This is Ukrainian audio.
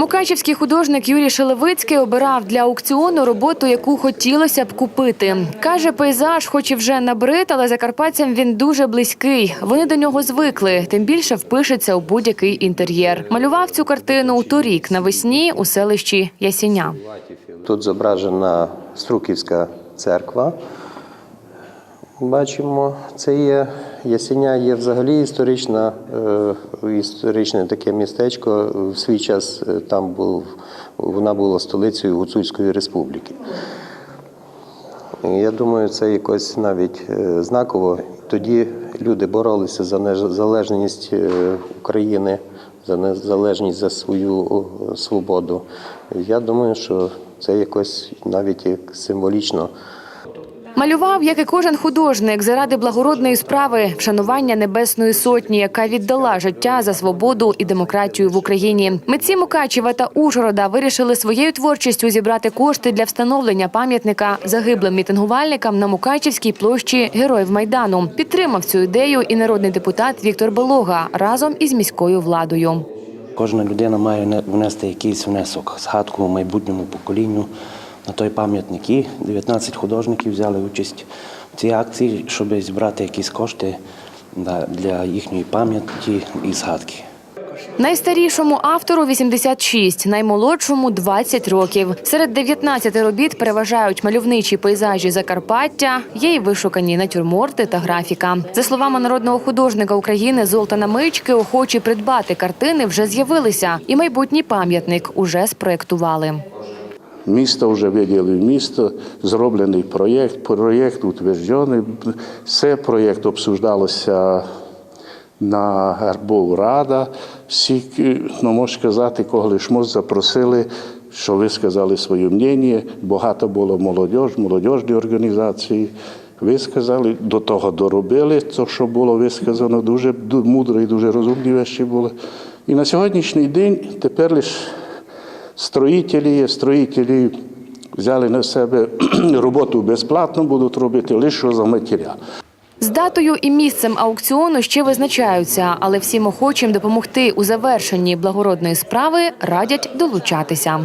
Мукачівський художник Юрій Шелевицький обирав для аукціону роботу, яку хотілося б купити. Каже, пейзаж, хоч і вже набрид, але закарпатцям він дуже близький. Вони до нього звикли, тим більше впишеться у будь-який інтер'єр. Малював цю картину торік навесні у селищі Ясіня. Тут зображена Струківська церква. Бачимо, це є Ясеня є взагалі історична, е, історичне таке містечко. В свій час е, там був, вона була столицею Гуцульської республіки. Я думаю, це якось навіть е, знаково. Тоді люди боролися за незалежність України, за незалежність за свою свободу. Я думаю, що це якось навіть як символічно. Малював, як і кожен художник, заради благородної справи вшанування Небесної Сотні, яка віддала життя за свободу і демократію в Україні. Митці Мукачева та Ужгорода вирішили своєю творчістю зібрати кошти для встановлення пам'ятника загиблим мітингувальникам на Мукачівській площі Героїв Майдану. Підтримав цю ідею і народний депутат Віктор Белога разом із міською владою. Кожна людина має не- внести якийсь внесок, згадку майбутньому поколінню на той пам'ятник. І 19 художників взяли участь в цій акції, щоб зібрати якісь кошти для їхньої пам'яті і згадки. Найстарішому автору 86, наймолодшому 20 років. Серед 19 робіт переважають мальовничі пейзажі Закарпаття, є й вишукані натюрморти та графіка. За словами народного художника України Золтана Мички, охочі придбати картини вже з'явилися, і майбутній пам'ятник уже спроектували. Місто вже виділив місто, зроблений проєкт, проєкт утверджений. Все проєкт обсуждалося на Арбов Рада. Всі, ну, можу сказати, кого лиш мож запросили, що ви сказали своє мнення. Багато було молодіж, молодіжні організації. Висказали, до того доробили, те, що було висказано, дуже мудро і дуже розумні речі були. І на сьогоднішній день тепер лише Строїтелі, строїтелі взяли на себе роботу безплатно, будуть робити лише за матеріал. З датою і місцем аукціону ще визначаються, але всім охочим допомогти у завершенні благородної справи радять долучатися.